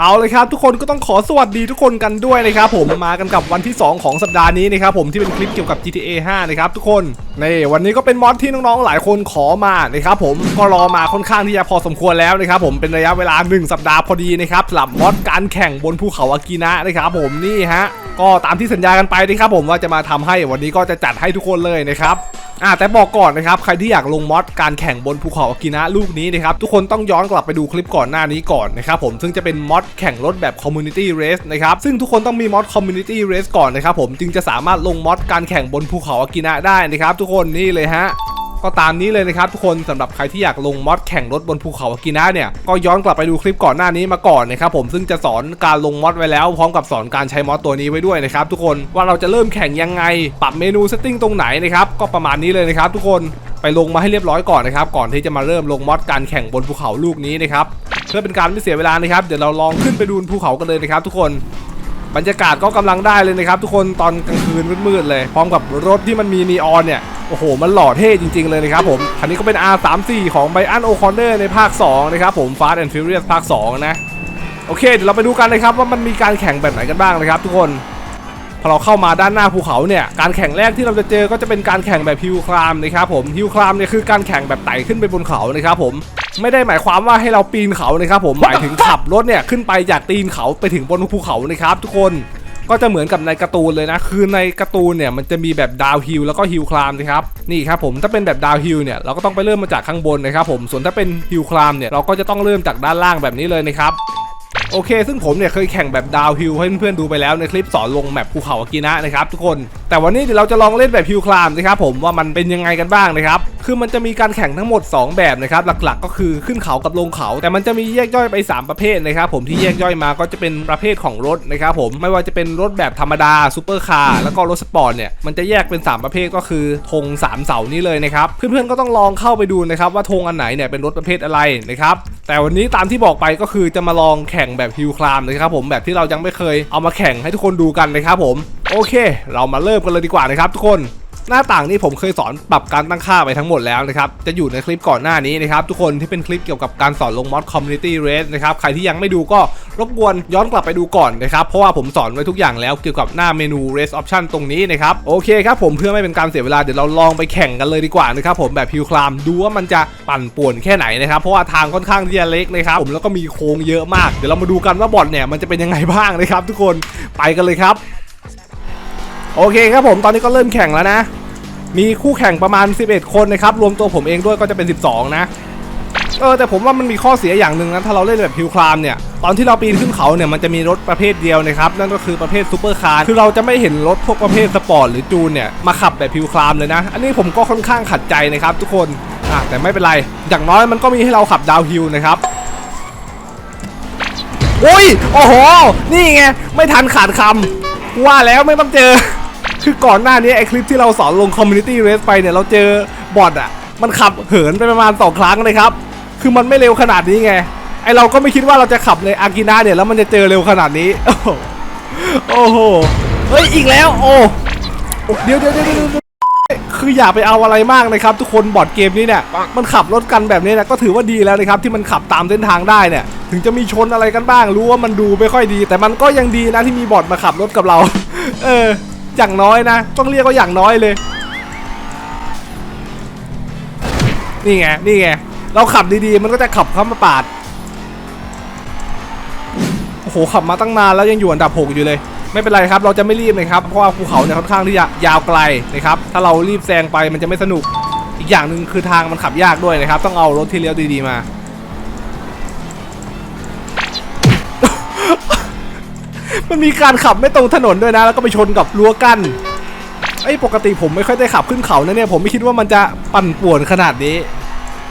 เอาเลยครับทุกคนก็ต้องขอสวัสดีทุกคนกันด้วยนะครับผมมากันกับวันที่ 2 ของสัปดาห์นี้นะครับผมที่เป็นคลิปเกี่ยวกับ GTA 5 นะครับทุกคนนี่วันนี้ก็เป็นมอดที่น้องๆหลายคนขอมานะครับผมก็รอมาค่อนข้างที่จะพอสมควรแล้วนะครับผมเป็นระยะเวลา 1 สัปดาห์พอดีนะครับสำหรับมอดการแข่งบนภูเขาอากินะนะครับผมนี่ฮะก็ตามที่สัญญากันไปนะครับผมว่าจะมาทำให้วันนี้ก็จะจัดให้ทุกคนเลยนะครับ อ่าแต่บอกก่อนนะครับใครที่อยากลงมอดการแข่งบนภูเขาอากินะลูกนี้นะครับทุกคนต้องย้อนกลับไปดูคลิปก่อนหน้านี้ก่อนนะครับผมซึ่งจะเป็นมอดแข่งรถแบบคอมมูนิตี้เรสนะครับซึ่งทุกคนต้องมีมอดคอมมูนิตี้เรสก่อนนะครับผมจึงจะสามารถลงมอดการแข่งบนภูเขาอากินะได้นะครับทุกคนนี่เลยฮะ ก็ตามนี้เลยนะครับทุกคนสำหรับใครที่อยากลงมอดแข่งรถบนภูเขาอากินะเนี่ยก็ย้อนกลับไปดูคลิปก่อนหน้านี้มาก่อนนะครับผมซึ่งจะสอนการลงมอดไว้แล้ว พร้อมกับสอนการใช้มอดตัวนี้ไว้ด้วยนะครับทุกคนว่าเราจะเริ่มแข่งยังไง ปรับเมนูเซตติ้งตรงไหนนะครับก็ประมาณนี้เลยนะครับทุกคนไปลงมาให้เรียบร้อยก่อนนะครับก่อนที่จะมาเริ่มลงมอดการแข่งบนภูเขาลูกนี้นะครับเพื่อเป็นการไม่เสียเวลานะครับเดี๋ยวเราลองขึ้นไปดูภูเขากันเลยนะครับ ทุกคนบรรยากาศก็กำลังได้เลยนะครับ ทุกคนตอนกลางคืนมืดๆเลย พร้อมกับรถที่มันมีนีออนเนี่ย โอ้โห มันหล่อเท่จริง ๆ เลยนะครับผม คันนี้ก็เป็น R34 ของไบอันโอคอนเนอร์ในภาค 2 นะครับผม Fast and Furious ภาค 2 นะ โอเค เดี๋ยวเราไปดูกันเลยครับว่ามันมีการแข่งแบบไหนกันบ้างนะครับทุกคน พอเราเข้ามาด้านหน้าภูเขาเนี่ย การแข่งแรกที่เราจะเจอก็จะเป็นการแข่งแบบฮิลคลามนะครับผม ฮิลคลามเนี่ยคือการแข่งแบบไต่ขึ้นไปบนเขานะครับผม ไม่ได้หมายความว่าให้เราปีนเขานะครับผม หมายถึงขับรถเนี่ยขึ้นไปจากตีนเขาไปถึงบนภูเขานะครับทุกคน ก็จะเหมือนกับในการ์ตูนเลยนะ คือในการ์ตูนเนี่ยมันจะมีแบบดาวฮิลแล้วก็ฮิลคลามนะครับนี่ครับผมถ้าเป็นแบบดาวฮิลเนี่ยเราก็ต้องไปเริ่มมาจากข้างบนนะครับผมส่วนถ้าเป็นฮิลคลามเนี่ยเราก็จะต้องเริ่มจากด้านล่างแบบนี้เลยนะครับ โอเค ซึ่งผมเนี่ยเคยแข่งแบบดาวฮิลให้เพื่อนๆดูไปแล้วในคลิปสอนลงแมปภูเขาอากินะนะครับทุกคน แต่วันนี้เดี๋ยวเราจะลองเล่นแบบฮิลคลามนะครับผมว่ามันเป็นยังไงกันบ้างนะครับคือมันจะมีการแข่งทั้งหมด 2 แบบนะครับหลักๆ ก็คือขึ้นเขากับลงเขา แต่มันจะมีแยกย่อยไป 3 ประเภทนะครับผมที่แยกย่อยมาก็จะเป็นประเภทของรถนะครับผมไม่ว่าจะเป็นรถแบบธรรมดาซูเปอร์คาร์แล้วก็รถสปอร์ตเนี่ยมันจะแยกเป็น 3 ประเภทก็คือธง3 เสานี้เลยนะครับเพื่อนๆก็ต้องลองเข้าไปดูนะครับว่าธงอันไหนเนี่ยเป็นรถประเภทอะไรนะครับ แต่วันนี้ตามที่บอกไปก็คือจะมาลองแข่งแบบฮิลคลามนะครับผมแบบที่เรายังไม่เคยเอามาแข่งให้ทุกคนดูกันนะครับผม โอเค เรามาเริ่มกันเลยดีกว่านะครับทุกคน หน้าต่างนี่ผมเคยสอนปรับการตั้งค่าไปทั้งหมดแล้วนะครับ จะอยู่ในคลิปก่อนหน้านี้นะครับ ทุกคนที่เป็นคลิปเกี่ยวกับการสอนลงมอด Community Race นะครับ ใครที่ยังไม่ดูก็รบกวนย้อนกลับไปดูก่อนนะครับ เพราะว่าผมสอนไว้ทุกอย่างแล้วเกี่ยวกับหน้าเมนู Race Option ตรงนี้นะครับ โอเคครับผมเพื่อไม่เป็นการเสียเวลาเดี๋ยวเราลองไปแข่งกันเลยดีกว่านะครับผมแบบฮิลคลามดูว่ามันจะปั่นป่วนแค่ไหนนะครับเพราะว่าทางค่อนข้างที่จะเล็กนะครับผมแล้วก็มีโค้งเยอะมากเดี๋ยวเรามาดูกันว่าบอทเนี่ยมันจะเป็นยังไงบ้างนะครับ ทุกคนไปกันเลยครับ โอเคครับผมตอนนี้ก็เริ่มแข่งแล้วนะ มีคู่แข่งประมาณ 11 คนนะครับ รวมตัวผมเองด้วยก็จะเป็น 12 นะ เออแต่ผมว่ามันมีข้อเสียอย่างหนึ่งนะ ถ้าเราเล่นแบบฮิลคลามเนี่ย ตอนที่เราปีนขึ้นเขาเนี่ยมันจะมีรถประเภทเดียวนะครับ นั่นก็คือประเภทซูเปอร์คาร์ คือเราจะไม่เห็นรถพวกประเภทสปอร์ตหรือจูนเนี่ยมาขับแบบฮิลคลามเลยนะ อันนี้ผมก็ค่อนข้างขัดใจนะครับ ทุกคน อะแต่ไม่เป็นไร อย่างน้อยมันก็มีให้เราขับดาวฮิลนะครับโอ้ย โอ้โห นี่ไง ไม่ทันขาดคำว่าแล้วไม่ต้องเจอ คือก่อนหน้านี้ไอคลิปที่เราสอนลง Community Race ไปเนี่ยเราเจอบอทอะ มันขับเหินไปประมาณสองครั้งเลยครับ คือมันไม่เร็วขนาดนี้ไง ไอเราก็ไม่คิดว่าเราจะขับในอากินาเนี่ยแล้วมันจะเจอเร็วขนาดนี้โอ้โหโอ้โห เฮ้ยอีกแล้ว โอ้เดี๋ยวเดี๋ยวเดี๋ยวคืออย่าไปเอาอะไรมากนะครับ ทุกคนบอดเกมนี้เนี่ยมันขับรถกันแบบนี้นะก็ถือว่าดีแล้วนะครับที่มันขับตามเส้นทางได้เนี่ย ถึงจะมีชนอะไรกันบ้าง รู้ว่ามันดูไม่ค่อยดี แต่มันก็ยังดีนะที่มีบอทมาขับรถกับเรา เออ อย่างน้อยนะ ต้องเรียกว่าอย่างน้อยเลย นี่ไง นี่ไง เราขับดีๆ มันก็จะขับเข้ามาปาด โอ้โห ขับมาตั้งนานแล้วยังอยู่อันดับ6อยู่เลย ไม่เป็นไรครับ เราจะไม่รีบนะครับ เพราะว่าภูเขาเนี่ยค่อนข้างที่จะยาวไกลนะครับ ถ้าเรารีบแซงไปมันจะไม่สนุก อีกอย่างหนึ่งคือทางมันขับยากด้วยนะครับ ต้องเอารถที่เลี้ยวดีๆมา มันมีการขับไม่ตรงถนนด้วยนะ แล้วก็ไปชนกับรั้วกั้นไอ้ปกติผมไม่ค่อยได้ขับขึ้นเขานะเนี่ยผมไม่คิดว่ามันจะปั่นป่วนขนาดนี้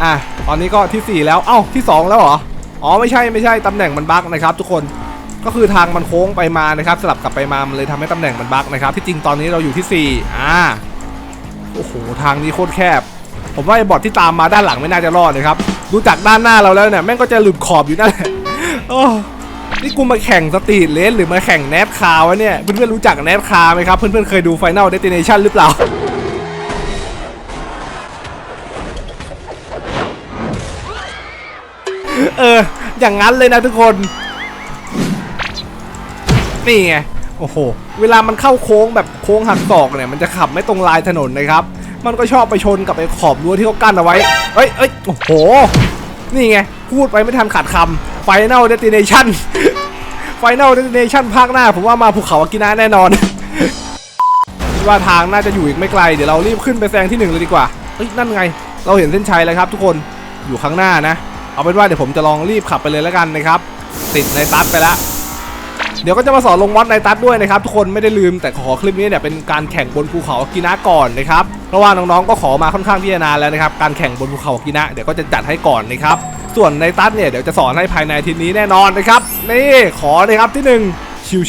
อะตอนนี้ก็ที่ 4 แล้วเอ้าที่ 2 แล้วเหรออ๋อไม่ใช่ไม่ใช่ตำแหน่งมันบั๊กนะครับ ทุกคนก็คือทางมันโค้งไปมานะครับสลับกลับไปมามันเลยทำให้ตำแหน่งมันบั๊กนะครับที่จริงตอนนี้เราอยู่ที่4อ่าโอ้โหทางนี้โคตรแคบ ผมว่าไอ้บอทที่ตามมาด้านหลังไม่น่าจะรอดนะครับดูจากด้านหน้าเราแล้วเนี่ยแม่งก็จะหลุดขอบอยู่นั่นแหละโอ้ นี่กูมาแข่งสตรีทเลสหรือมาแข่งแนทคาร์วะเนี่ย เพื่อนๆรู้จักแนทคาร์ไหมครับ เพื่อนๆเคยดู Final Destination หรือเปล่าเออ อย่างนั้นเลยนะทุกคน นี่ไง โอ้โห เวลามันเข้าโค้งแบบโค้งหักศอกเนี่ย มันจะขับไม่ตรงลายถนนนะครับ มันก็ชอบไปชนกับไอ้ขอบรั้วที่เขากั้นเอาไว้ เอ้ยเอ้ยโอ้โห นี่ไง พูดไปไม่ทันขาดคำ Final Destination Final Destination ภาคหน้า ผมว่ามาภูเขาอากินะแน่นอนคิดว่าทางน่าจะอยู่อีกไม่ไกล เดี๋ยวเรารีบขึ้นไปแซงที่หนึ่งเลยดีกว่าเฮ้ยนั่นไง เราเห็นเส้นชัยแล้วครับ ทุกคนอยู่ข้างหน้านะ เอาเป็นว่าเดี๋ยวผมจะลองรีบขับไปเลยแล้วกันนะครับ ติดในตัดไปแล้วเดี๋ยวก็จะมาสอนลงมอดในตัดด้วยนะครับ ทุกคนไม่ได้ลืมแต่ขอคลิปนี้เนี่ยเป็นการแข่งบนภูเขาอากินะก่อนนะครับเพราะว่าน้องๆก็ขอมาค่อนข้างที่จะนานแล้วนะครับการแข่งบนภูเขากินะเดี๋ยวก็จะจัดให้ก่อนนะครับ ส่วนในตัดเนี่ยเดี๋ยวจะสอนให้ภายในทีนี้แน่นอนนะครับ นี่ขอเลยครับที่หนึ่ง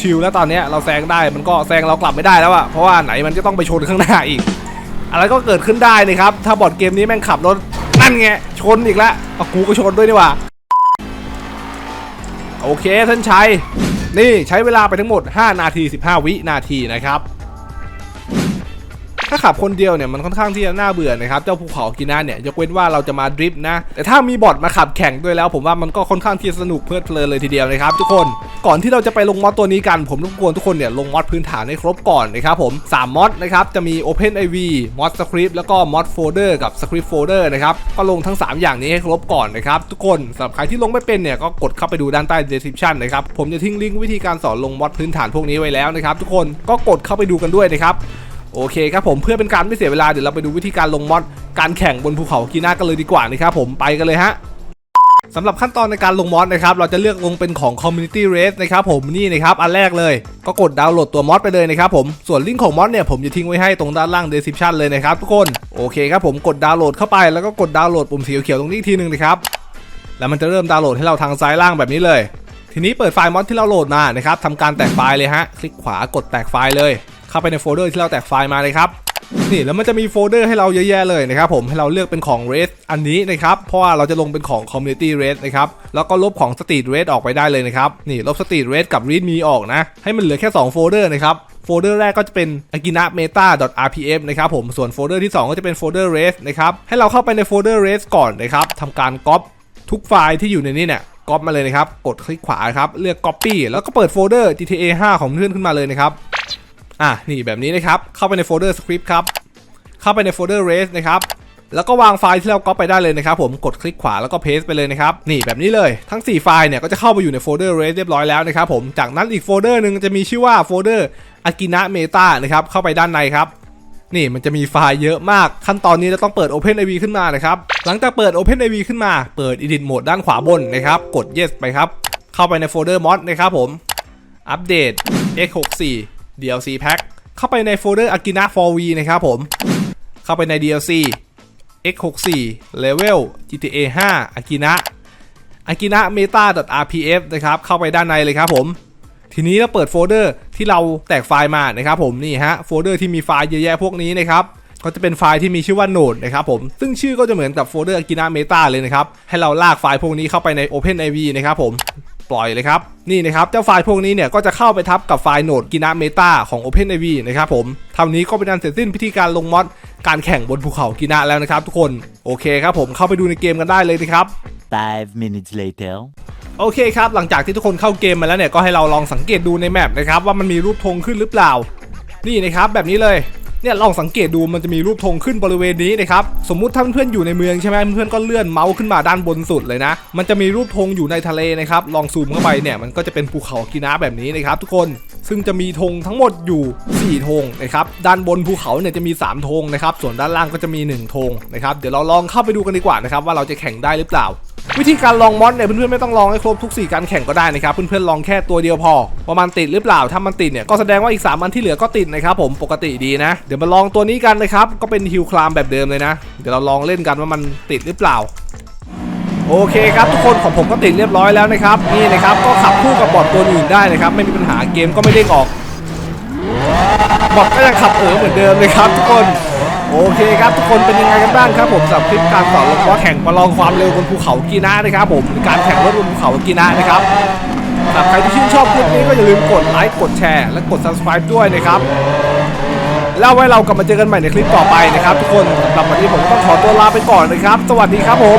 ชิวๆแล้วตอนนี้เราแซงได้มันก็แซงเรากลับไม่ได้แล้วอะเพราะว่าไหนมันจะต้องไปชนข้างหน้าอีก อะไรก็เกิดขึ้นได้นะครับ ถ้าบอดเกมนี้แม่งขับรถนั่นไงชนอีกแล้วเอากูก็ชนด้วยนี่ว่าโอเคท่านชัยนี่ใช้เวลาไปทั้งหมด 5 นาที 15 วินาทีนะครับ ถ้าขับคนเดียวเนี่ยมันค่อนข้างที่จะน่าเบื่อนะครับเจ้าภูเขากินาเนี่ยยกเว้นว่าเราจะมาดริฟต์นะ แต่ถ้ามีบอทมาขับแข่งด้วยแล้ว ผมว่ามันก็ค่อนข้างที่จะสนุกเพลิดเพลินเลยทีเดียวนะครับทุกคนก่อนที่เราจะไปลงมอดตัวนี้กันผมรบกวนทุกคนเนี่ยลงมอดพื้นฐานให้ครบก่อนนะครับผม3มอดนะครับจะมี OpenIV มอด Script แล้วก็มอด Folder กับ Script Folder นะครับก็ลงทั้ง 3 อย่างนี้ให้ครบก่อนนะครับทุกคนสำหรับใครที่ลงไม่เป็นเนี่ยก็กดเข้าไปดูด้านใต้ description นะครับผมจะทิ้งลิงก์วิธีการสอนลงมอดพื้นฐานพวกนี้ไว้แล้วนะครับทุกคนก็กดเข้าไปดูกันด้วยนะครับ โอเคครับผมเพื่อเป็นการไม่เสียเวลาเดี๋ยวเราไปดูวิธีการลงมอดการแข่งบนภูเขากีน่ากันเลยดีกว่านะครับผมไปกันเลยฮะสำหรับขั้นตอนในการลงมอดนะครับเราจะเลือกลงเป็นของ Community Race นะครับผมนี่นะครับอันแรกเลย ก็กดดาวน์โหลดตัวมอดไปเลยนะครับผมส่วนลิงก์ของมอดเนี่ยผมจะทิ้งไว้ให้ตรงด้านล่าง description เลยนะครับทุกคนโอเคครับผมกดดาวน์โหลดเข้าไปแล้วก็กดดาวน์โหลดปุ่มสีเขียวตรงนี้ทีหนึงนะครับแล้วมันจะเริ่มดาวน์โหลดให้เราทางซ้ายล่างแบบนี้เลย ทีนี้เปิดไฟล์มอดที่เราโหลดมานะครับทำการแตกไฟล์เลยฮะคลิกขวากดแตกไฟล์เลย เข้าไปในโฟลเดอร์ที่เราแตกไฟล์มาเลยครับนี่แล้วมันจะมีโฟลเดอร์ให้เราเยอะแยะเลยนะครับผมให้เราเลือกเป็นของ Race อันนี้นะครับเพราะว่าเราจะลงเป็นของ Community Race นะครับแล้วก็ลบของ Street Race ออกไปได้เลยนะครับนี่ลบ Street Race กับ README ออกนะให้มันเหลือแค่ 2 โฟลเดอร์นะครับโฟลเดอร์แรกก็จะเป็น agina meta rpf นะครับผมส่วนโฟลเดอร์ที่ 2 ก็จะเป็นโฟลเดอร์ race นะครับให้เราเข้าไปในโฟลเดอร์ race ก่อนนะครับทำการก๊อปทุกไฟล์ที่อยู่ในนี้เนี่ยก๊อปมาเลยนะครับกดคลิกขวาครับเลือก copy แล้วก็เปิดโฟลเดอร์ gta 5 ของเพื่อนขึ้นมาเลยนะครับ อะนี่แบบนี้นะครับ เข้าไปในโฟลเดอร์ script ครับ เข้าไปในโฟลเดอร์ race นะครับแล้วก็วางไฟล์ที่เราก๊อปไปได้เลยนะครับผมกดคลิกขวาแล้วก็ paste ไปเลยนะครับนี่แบบนี้เลยทั้ง 4 ไฟล์เนี่ยก็จะเข้าไปอยู่ในโฟลเดอร์ race เรียบร้อยแล้วนะครับผมจากนั้นอีกโฟลเดอร์หนึ่งจะมีชื่อว่าโฟลเดอร์ agina meta นะครับเข้าไปด้านในครับนี่มันจะมีไฟล์เยอะมากขั้นตอนนี้เราต้องเปิด OpenIV ขึ้นมานะครับหลังจากเปิด OpenIV ขึ้นมาเปิด Edit Mode ด้านขวาบนนะครับกด Yes ไปครับเข้าไปในโฟลเดอร์ Mod นะครับผมอัปเดต x64 DLC Pack เข้าไปในโฟลเดอร์ Agina 4V นะครับผม เข้าไปใน DLC x64 Level GTA 5 Agina Agina Meta rpf นะครับ เข้าไปด้านในเลยครับผม ทีนี้เราเปิดโฟลเดอร์ที่เราแตกไฟล์มานะครับผม นี่ฮะ โฟลเดอร์ที่มีไฟล์เยอะแยะพวกนี้นะครับก็จะเป็นไฟล์ที่มีชื่อว่า Node นะครับผม ซึ่งชื่อก็จะเหมือนกับโฟลเดอร์ Agina Meta เลยนะครับ ให้เราลากไฟล์พวกนี้เข้าไปใน OpenIV นะครับผม ปล่อยเลยครับนี่นะครับเจ้าไฟล์พวกนี้เนี่ยก็จะเข้าไปทับกับไฟล์ Node Agina Meta ของ OpenIV นะครับผมเท่านี้ก็เป็นอันเสร็จสิ้นพิธีการลงมอดการแข่งบนภูเขากินะแล้วนะครับ ทุกคนโอเคครับผมเข้าไปดูในเกมกันได้เลยนะครับ Five minutes later. โอเคครับ หลังจากที่ทุกคนเข้าเกมมาแล้วเนี่ยก็ให้เราลองสังเกตดูในแมปนะครับว่ามันมีรูปธงขึ้นหรือเปล่า นี่นะครับแบบนี้เลย เนี่ยลองสังเกตดูมันจะมีรูปธงขึ้นบริเวณนี้นะครับสมมุติถ้าเพื่อนๆอยู่ในเมืองใช่ไหมเพื่อนๆก็เลื่อนเมาส์ขึ้นมาด้านบนสุดเลยนะ มันจะมีรูปธงอยู่ในทะเลนะครับลองซูมเข้าไปเนี่ยมันก็จะเป็นภูเขากินาแบบนี้นะครับทุกคนซึ่งจะมีธงทั้งหมดอยู่ 4ธงนะครับด้านบนภูเขาเนี่ยจะมี 3ธงนะครับส่วนด้านล่างก็จะมี 1ธงนะครับเดี๋ยวเราลองเข้าไปดูกันดีกว่านะครับว่าเราจะแข่งได้หรือเปล่า วิธีการลองมอดเนี่ยเพื่อนๆไม่ต้องลองให้ครบทุก 4 การแข่งก็ได้นะครับ เพื่อนๆลองแค่ตัวเดียวพอว่ามันติดหรือเปล่าถ้ามันติดเนี่ยก็แสดงว่าอีก 3 อันที่เหลือก็ติดนะครับผมปกติดีนะ เดี๋ยวมาลองตัวนี้กันนะครับก็เป็นฮิลคลามแบบเดิมเลยนะ เดี๋ยวเราลองเล่นกันว่ามันติดหรือเปล่าโอเคครับทุกคนของผมก็ติดเรียบร้อยแล้วนะครับนี่นะครับก็ขับคู่กับบอทตัวอื่นได้นะครับไม่มีปัญหาเกมก็ไม่เด้งออกบอทก็ยังขับเออเหมือนเดิมเลยครับทุกคน โอเคครับทุกคนเป็นยังไงกันบ้างครับผมสำหรับคลิปการสอนลงมอแข่งประลองความเร็วบนภูเขากีนานะครับผมการแข่งรถบนภูเขากีนานะครับสำหรับใครที่ชื่นชอบคลิปนี้ก็อย่าลืมกดไลค์กดแชร์และกด subscribe ด้วยนะครับแล้วไว้เรากลับมาเจอกันใหม่ในคลิปต่อไปนะครับ ทุกคนสำหรับวันนี้ผมต้องขอตัวลาไปก่อนนะครับ สวัสดีครับผม